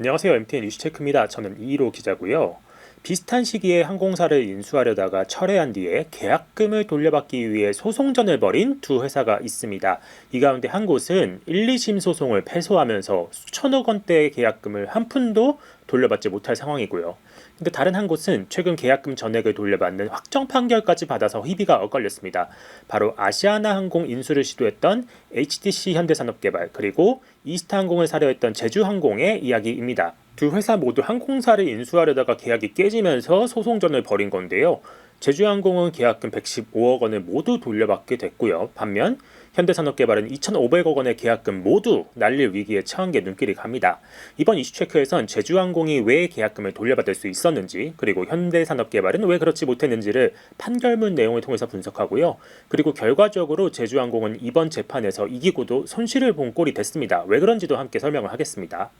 안녕하세요. MTN 뉴스체크입니다. 저는 이로 기자고요. 비슷한 시기에 항공사를 인수하려다가 철회한 뒤에 계약금을 돌려받기 위해 소송전을 벌인 두 회사가 있습니다. 이 가운데 한 곳은 1, 2심 소송을 패소하면서 수천억 원대의 계약금을 한 푼도 돌려받지 못할 상황이고요. 근데 다른 한 곳은 최근 계약금 전액을 돌려받는 확정 판결까지 받아서 희비가 엇갈렸습니다. 바로 아시아나 항공 인수를 시도했던 HTC 현대산업개발 그리고 이스타항공을 사려 했던 제주항공의 이야기입니다. 두 회사 모두 항공사를 인수하려다가 계약이 깨지면서 소송전을 벌인 건데요. 제주항공은 계약금 115억 원을 모두 돌려받게 됐고요. 반면 현대산업개발은 2,500억 원의 계약금 모두 날릴 위기에 처한 게 눈길이 갑니다. 이번 이슈 체크에선 제주항공이 왜 계약금을 돌려받을 수 있었는지 그리고 현대산업개발은 왜 그렇지 못했는지를 판결문 내용을 통해서 분석하고요. 그리고 결과적으로 제주항공은 이번 재판에서 이기고도 손실을 본 꼴이 됐습니다. 왜 그런지도 함께 설명을 하겠습니다.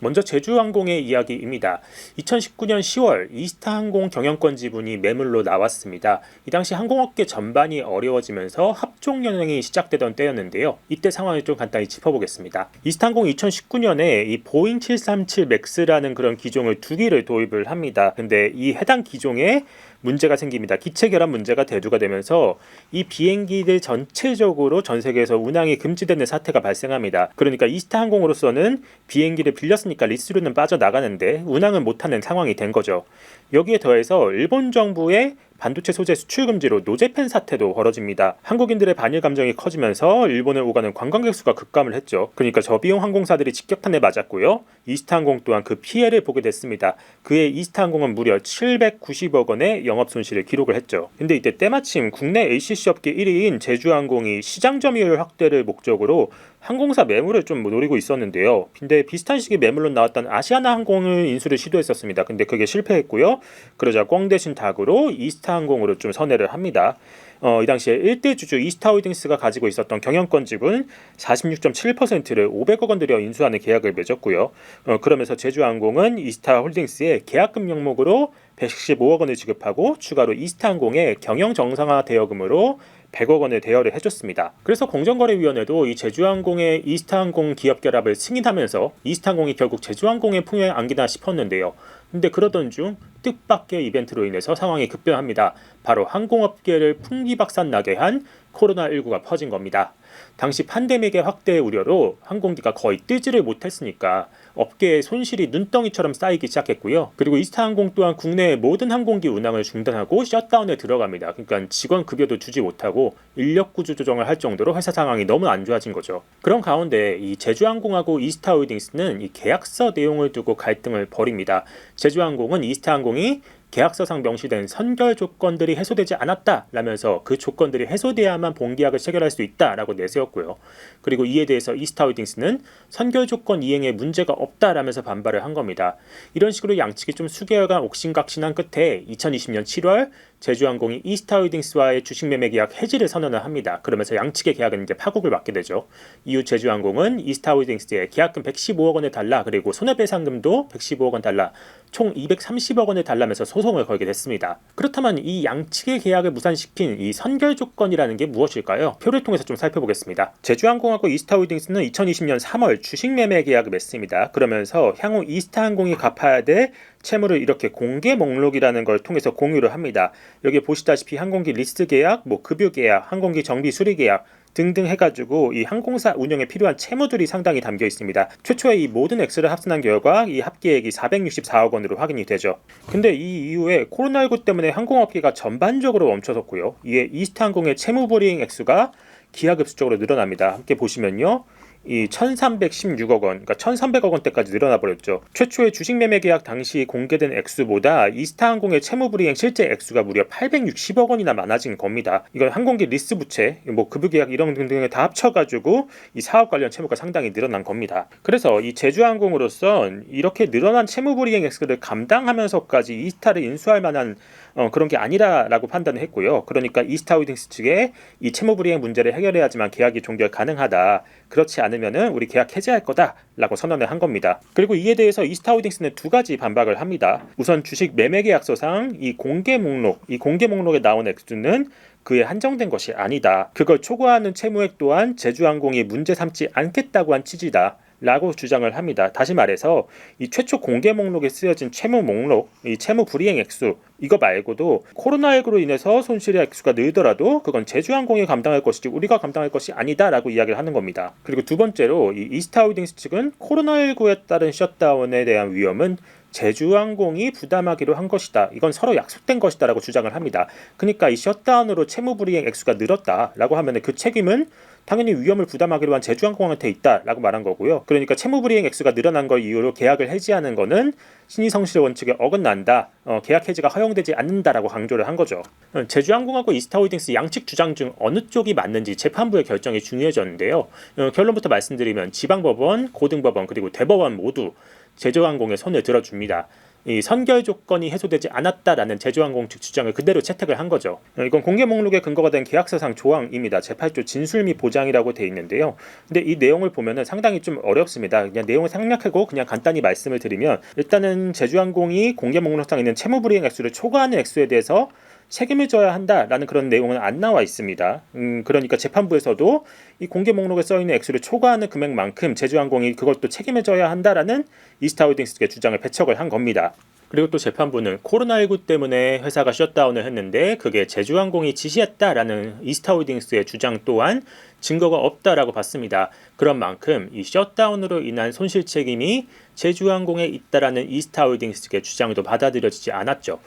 먼저 제주항공의 이야기입니다. 2019년 10월 이스타항공 경영권 지분이 매물로 나왔습니다. 이 당시 항공업계 전반이 어려워지면서 합종 연행이 시작되던 때였는데요. 이때 상황을 좀 간단히 짚어보겠습니다. 이스타항공 2019년에 이 보잉 737 맥스라는 그런 기종을 두 기를 도입을 합니다. 근데 이 해당 기종에 문제가 생깁니다. 기체 결함 문제가 대두가 되면서 이 비행기들 전체적으로 전 세계에서 운항이 금지되는 사태가 발생합니다. 그러니까 이스타 항공으로서는 비행기를 빌렸으니까 리스로는 빠져나가는데 운항은 못하는 상황이 된 거죠. 여기에 더해서 일본 정부의 반도체 소재 수출 금지로 노제팬 사태도 벌어집니다. 한국인들의 반일 감정이 커지면서 일본에 오가는 관광객 수가 급감을 했죠. 그러니까 저비용 항공사들이 직격탄에 맞았고요. 이스타항공 또한 그 피해를 보게 됐습니다. 그해 이스타항공은 무려 790억 원의 영업 손실을 기록을 했죠. 근데 이때 때마침 국내 ACC 업계 1위인 제주항공이 시장 점유율 확대를 목적으로 항공사 매물을 좀 노리고 있었는데요. 근데 비슷한 시기에 매물로 나왔던 아시아나 항공을 인수를 시도했었습니다. 근데 그게 실패했고요. 그러자 꽝 대신 닭으로 이스타 항공으로 좀 선회를 합니다. 어, 이 당시에 1대 주주 이스타 홀딩스가 가지고 있었던 경영권 지분 46.7%를 500억 원 들여 인수하는 계약을 맺었고요. 어, 그러면서 제주항공은 이스타 홀딩스에 계약금 명목으로 115억 원을 지급하고 추가로 이스타 항공의 경영 정상화 대여금으로 100억 원을 대여를 해줬습니다. 그래서 공정거래위원회도 이 제주항공의 이스타항공 기업 결합을 승인하면서 이스타항공이 결국 제주항공의 품에 안기나 싶었는데요. 근데 그러던 중 뜻밖의 이벤트로 인해서 상황이 급변합니다. 바로 항공업계를 풍기박산 나게 한 코로나19가 퍼진 겁니다. 당시 팬데믹의 확대 우려로 항공기가 거의 뜨지를 못했으니까 업계의 손실이 눈덩이처럼 쌓이기 시작했고요. 그리고 이스타항공 또한 국내의 모든 항공기 운항을 중단하고 셧다운에 들어갑니다. 그러니까 직원 급여도 주지 못하고 인력 구조 조정을 할 정도로 회사 상황이 너무 안 좋아진 거죠. 그런 가운데 이 제주항공하고 이스타홀딩스는 이 계약서 내용을 두고 갈등을 벌입니다. 제주항공은 이스타항공이 계약서상 명시된 선결 조건들이 해소되지 않았다라면서 그 조건들이 해소돼야만 본계약을 체결할 수 있다라고 내세웠고요. 그리고 이에 대해서 이스타홀딩스는 선결 조건 이행에 문제가 없다라면서 반발을 한 겁니다. 이런 식으로 양측이 좀 수개월간 옥신각신한 끝에 2020년 7월 제주항공이 이스타홀딩스와의 주식 매매 계약 해지를 선언을 합니다. 그러면서 양측의 계약은 이제 파국을 맞게 되죠. 이후 제주항공은 이스타홀딩스에 계약금 115억 원을 달라 그리고 손해배상금도 115억 원 달라 총 230억 원을 달라면서 소송을 걸게 됐습니다. 그렇다면 이 양측의 계약을 무산시킨 이 선결 조건이라는 게 무엇일까요? 표를 통해서 좀 살펴보겠습니다. 제주항공하고 이스타홀딩스는 2020년 3월 주식 매매 계약을 맺습니다. 그러면서 향후 이스타항공이 갚아야 될 채무를 이렇게 공개 목록이라는 걸 통해서 공유를 합니다. 여기 보시다시피 항공기 리스트 계약, 뭐 급여 계약, 항공기 정비 수리 계약 등등 해가지고 이 항공사 운영에 필요한 채무들이 상당히 담겨 있습니다. 최초에 이 모든 액수를 합산한 결과 이 합계액이 464억 원으로 확인이 되죠. 근데 이 이후에 코로나19 때문에 항공업계가 전반적으로 멈춰섰고요. 이에 이스타항공의 채무 불이행 액수가 기하급수적으로 늘어납니다. 함께 보시면요. 이 1316억 원, 그러니까 1300억 원대까지 늘어나 버렸죠. 최초의 주식 매매 계약 당시 공개된 액수보다 이스타항공의 채무 불이행 실제 액수가 무려 860억 원이나 많아진 겁니다. 이건 항공기 리스 부채, 뭐 급여 계약 이런 등등을 다 합쳐가지고 이 사업 관련 채무가 상당히 늘어난 겁니다. 그래서 이 제주항공으로선 이렇게 늘어난 채무 불이행 액수를 감당하면서까지 이스타를 인수할 만한 어, 그런 게 아니라라고 판단을 했고요. 그러니까 이스타홀딩스 측에 이 채무 불이행 문제를 해결해야지만 계약이 종결 가능하다. 그렇지 않으면은 우리 계약 해지할 거다라고 선언을 한 겁니다. 그리고 이에 대해서 이스타홀딩스는 두 가지 반박을 합니다. 우선 주식 매매 계약서상 이 공개 목록, 이 공개 목록에 나온 액수는 그에 한정된 것이 아니다. 그걸 초과하는 채무액 또한 제주항공이 문제 삼지 않겠다고 한 취지다. 라고 주장을 합니다. 다시 말해서 이 최초 공개 목록에 쓰여진 채무 목록, 이 채무 불이행 액수 이거 말고도 코로나19로 인해서 손실의 액수가 늘더라도 그건 제주항공이 감당할 것이지 우리가 감당할 것이 아니다라고 이야기를 하는 겁니다. 그리고 두 번째로 이 이스타홀딩스 측은 코로나19에 따른 셧다운에 대한 위험은 제주항공이 부담하기로 한 것이다. 이건 서로 약속된 것이다라고 주장을 합니다. 그러니까 이 셧다운으로 채무 불이행 액수가 늘었다라고 하면 그 책임은 당연히 위험을 부담하기로 한 제주항공한테 있다라고 말한 거고요. 그러니까 채무 불이행 액수가 늘어난 걸 이유로 계약을 해지하는 거는 신의성실 원칙에 어긋난다. 어, 계약 해지가 허용되지 않는다라고 강조를 한 거죠. 어, 제주항공하고 이스타홀딩스 양측 주장 중 어느 쪽이 맞는지 재판부의 결정이 중요해졌는데요. 어, 결론부터 말씀드리면 지방법원, 고등법원 그리고 대법원 모두 제주항공의 손을 들어줍니다. 이 선결 조건이 해소되지 않았다라는 제주항공 측 주장을 그대로 채택을 한 거죠. 어, 이건 공개 목록에 근거가 된 계약서상 조항입니다. 제8조 진술 및 보장이라고 돼 있는데요. 근데 이 내용을 보면은 상당히 좀 어렵습니다. 그냥 내용을 생략하고 그냥 간단히 말씀을 드리면 일단은 제주항공이 공개 목록상 있는 채무 불이행 액수를 초과하는 액수에 대해서 책임을 져야 한다라는 그런 내용은 안 나와 있습니다. 음, 그러니까 재판부에서도 이 공개 목록에 써 있는 액수를 초과하는 금액만큼 제주항공이 그것도 책임을 져야 한다라는 이스타홀딩스 측의 주장을 배척을 한 겁니다. 그리고 또 재판부는 코로나19 때문에 회사가 셧다운을 했는데 그게 제주항공이 지시했다라는 이스타홀딩스의 주장 또한 증거가 없다라고 봤습니다. 그런 만큼 이 셧다운으로 인한 손실 책임이 제주항공에 있다라는 이스타홀딩스 측의 주장도 받아들여지지 않았죠.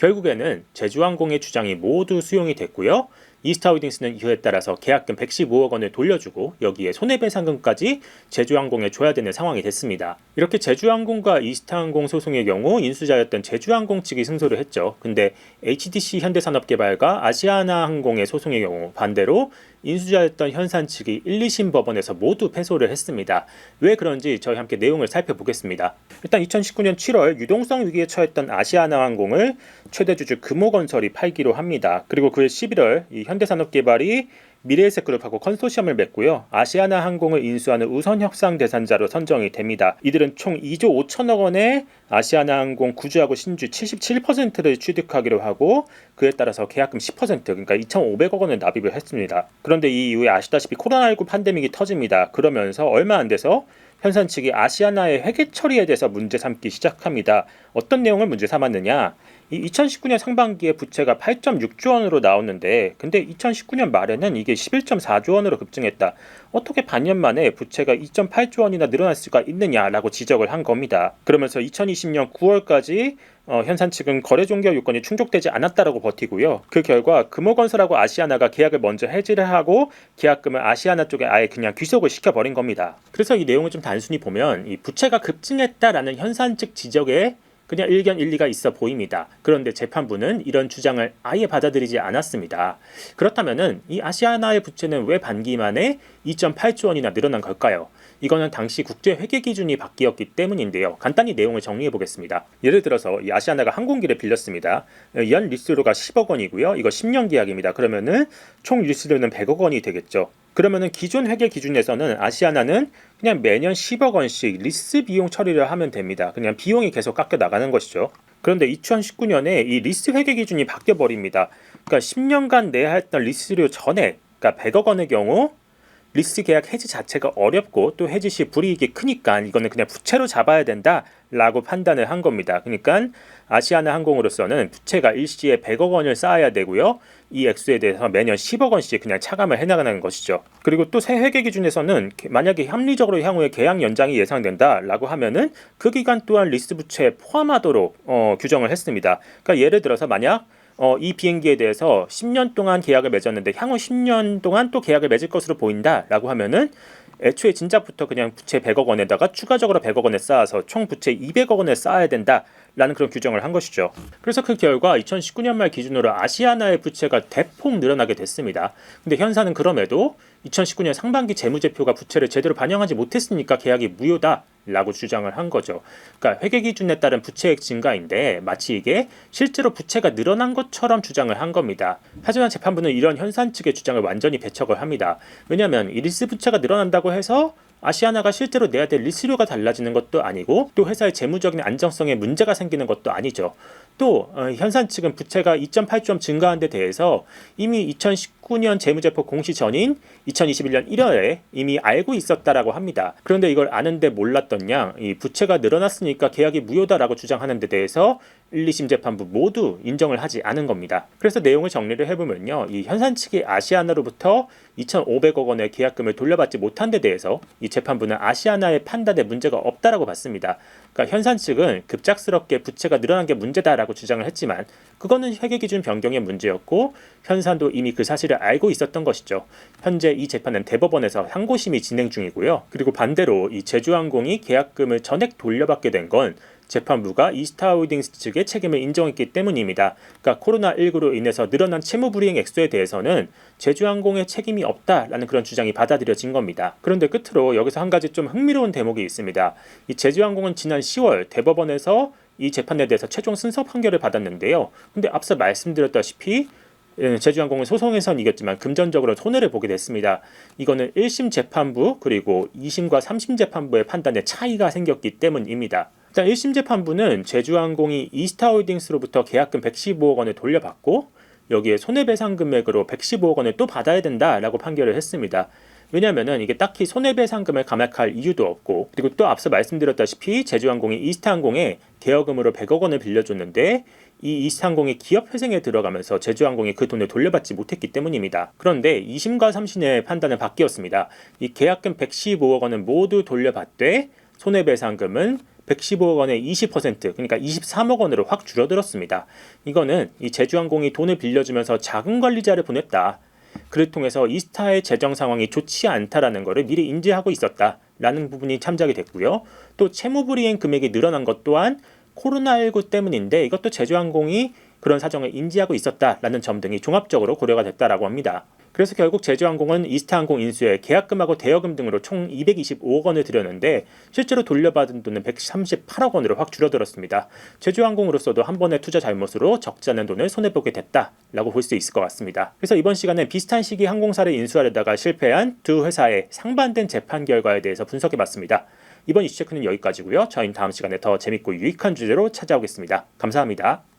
결국에는 제주항공의 주장이 모두 수용이 됐고요. 이스타홀딩스는 이에 따라서 계약금 115억 원을 돌려주고 여기에 손해배상금까지 제주항공에 줘야 되는 상황이 됐습니다. 이렇게 제주항공과 이스타항공 소송의 경우 인수자였던 제주항공 측이 승소를 했죠. 근데 HDC 현대산업개발과 아시아나항공의 소송의 경우 반대로 인수자였던 현산 측이 1, 2심 법원에서 모두 패소를 했습니다. 왜 그런지 저희 함께 내용을 살펴보겠습니다. 일단 2019년 7월 유동성 위기에 처했던 아시아나항공을 최대 주주 금호건설이 팔기로 합니다. 그리고 그해 11월 이 현대산업개발이 미래에셋그룹하고 컨소시엄을 맺고요. 아시아나 항공을 인수하는 우선 협상 대상자로 선정이 됩니다. 이들은 총 2조 5천억 원의 아시아나 항공 구주하고 신주 77%를 취득하기로 하고 그에 따라서 계약금 10% 그러니까 2,500억 원을 납입을 했습니다. 그런데 이 이후에 아시다시피 코로나19 팬데믹이 터집니다. 그러면서 얼마 안 돼서 현산 측이 아시아나의 회계 처리에 대해서 문제 삼기 시작합니다. 어떤 내용을 문제 삼았느냐? 이 2019년 상반기에 부채가 8.6조 원으로 나왔는데 근데 2019년 말에는 이게 11.4조 원으로 급증했다. 어떻게 반년 만에 부채가 2.8조 원이나 늘어날 수가 있느냐라고 지적을 한 겁니다. 그러면서 2020년 9월까지 어, 현산 측은 거래 종결 요건이 충족되지 않았다라고 버티고요. 그 결과 금호건설하고 아시아나가 계약을 먼저 해지를 하고 계약금을 아시아나 쪽에 아예 그냥 귀속을 시켜버린 겁니다. 그래서 이 내용을 좀 단순히 보면 이 부채가 급증했다라는 현산 측 지적에 그냥 일견 일리가 있어 보입니다. 그런데 재판부는 이런 주장을 아예 받아들이지 않았습니다. 그렇다면은 이 아시아나의 부채는 왜 반기 만에 2.8조 원이나 늘어난 걸까요? 이거는 당시 국제 회계 기준이 바뀌었기 때문인데요. 간단히 내용을 정리해 보겠습니다. 예를 들어서 이 아시아나가 항공기를 빌렸습니다. 연 리스료가 10억 원이고요. 이거 10년 계약입니다. 그러면은 총 리스료는 100억 원이 되겠죠. 그러면은 기존 회계 기준에서는 아시아나는 그냥 매년 10억 원씩 리스 비용 처리를 하면 됩니다. 그냥 비용이 계속 깎여 나가는 것이죠. 그런데 2019년에 이 리스 회계 기준이 바뀌어 버립니다. 그러니까 10년간 내야 했던 리스료 전에 그러니까 100억 원의 경우 리스 계약 해지 자체가 어렵고 또 해지 시 불이익이 크니까 이거는 그냥 부채로 잡아야 된다라고 판단을 한 겁니다. 그러니까 아시아나 항공으로서는 부채가 일시에 100억 원을 쌓아야 되고요. 이 액수에 대해서 매년 10억 원씩 그냥 차감을 해나가는 것이죠. 그리고 또새 회계 기준에서는 만약에 합리적으로 향후에 계약 연장이 예상된다라고 하면은 그 기간 또한 리스 부채에 포함하도록 어, 규정을 했습니다. 그러니까 예를 들어서 만약 어, 이 비행기에 대해서 10년 동안 계약을 맺었는데 향후 10년 동안 또 계약을 맺을 것으로 보인다라고 하면은 애초에 진작부터 그냥 부채 100억 원에다가 추가적으로 100억 원을 쌓아서 총 부채 200억 원을 쌓아야 된다 라는 그런 규정을 한 것이죠. 그래서 그 결과 2019년 말 기준으로 아시아나의 부채가 대폭 늘어나게 됐습니다. 근데 현사는 그럼에도 2019년 상반기 재무제표가 부채를 제대로 반영하지 못했으니까 계약이 무효다 라고 주장을 한 거죠. 그러니까 회계 기준에 따른 부채액 증가인데 마치 이게 실제로 부채가 늘어난 것처럼 주장을 한 겁니다. 하지만 재판부는 이런 현산 측의 주장을 완전히 배척을 합니다. 왜냐하면 이 리스 부채가 늘어난다고 해서 아시아나가 실제로 내야 될 리스료가 달라지는 것도 아니고 또 회사의 재무적인 안정성에 문제가 생기는 것도 아니죠. 또 어, 현산 측은 부채가 2.8점 증가한 데 대해서 이미 2019년 재무제표 공시 전인 2021년 1월에 이미 알고 있었다라고 합니다. 그런데 이걸 아는데 몰랐던 양, 이 부채가 늘어났으니까 계약이 무효다라고 주장하는 데 대해서 1, 2심 재판부 모두 인정을 하지 않은 겁니다. 그래서 내용을 정리를 해보면요. 이 현산 측이 아시아나로부터 2,500억 원의 계약금을 돌려받지 못한 데 대해서 이 재판부는 아시아나의 판단에 문제가 없다라고 봤습니다. 그러니까 현산 측은 급작스럽게 부채가 늘어난 게 문제다라고 주장을 했지만 그거는 회계 기준 변경의 문제였고 현산도 이미 그 사실을 알고 있었던 것이죠. 현재 이 재판은 대법원에서 항고심이 진행 중이고요. 그리고 반대로 이 제주항공이 계약금을 전액 돌려받게 된 건 재판부가 이스타홀딩스 측의 책임을 인정했기 때문입니다. 그러니까 코로나19로 인해서 늘어난 채무 불이행 액수에 대해서는 제주항공의 책임이 없다라는 그런 주장이 받아들여진 겁니다. 그런데 끝으로 여기서 한 가지 좀 흥미로운 대목이 있습니다. 이 제주항공은 지난 10월 대법원에서 이 재판에 대해서 최종 승소 판결을 받았는데요. 근데 앞서 말씀드렸다시피 예, 제주항공은 소송에선 이겼지만 금전적으로 손해를 보게 됐습니다. 이거는 1심 재판부 그리고 2심과 3심 재판부의 판단에 차이가 생겼기 때문입니다. 일단 1심 재판부는 제주항공이 이스타홀딩스로부터 계약금 115억 원을 돌려받고 여기에 손해배상 금액으로 115억 원을 또 받아야 된다라고 판결을 했습니다. 왜냐면은 이게 딱히 손해배상금을 감액할 이유도 없고 그리고 또 앞서 말씀드렸다시피 제주항공이 이스타항공에 대여금으로 100억 원을 빌려줬는데 이 이스타항공이 기업 회생에 들어가면서 제주항공이 그 돈을 돌려받지 못했기 때문입니다. 그런데 2심과 3심의 판단은 바뀌었습니다. 이 계약금 115억 원은 모두 돌려받되 손해배상금은 115억 원의 20% 그러니까 23억 원으로 확 줄어들었습니다. 이거는 이 제주항공이 돈을 빌려주면서 자금 관리자를 보냈다. 그를 통해서 이스타의 재정 상황이 좋지 않다라는 것을 미리 인지하고 있었다라는 부분이 참작이 됐고요. 또 채무 불이행 금액이 늘어난 것 또한 코로나19 때문인데 이것도 제주항공이 그런 사정을 인지하고 있었다라는 점 등이 종합적으로 고려가 됐다라고 합니다. 그래서 결국 제주항공은 이스타항공 인수에 계약금하고 대여금 등으로 총 225억 원을 들였는데 실제로 돌려받은 돈은 138억 원으로 확 줄어들었습니다. 제주항공으로서도 한 번의 투자 잘못으로 적지 않은 돈을 손해보게 됐다라고 볼 수 있을 것 같습니다. 그래서 이번 시간에 비슷한 시기 항공사를 인수하려다가 실패한 두 회사의 상반된 재판 결과에 대해서 분석해봤습니다. 이번 이슈체크는 여기까지고요. 저희는 다음 시간에 더 재밌고 유익한 주제로 찾아오겠습니다. 감사합니다.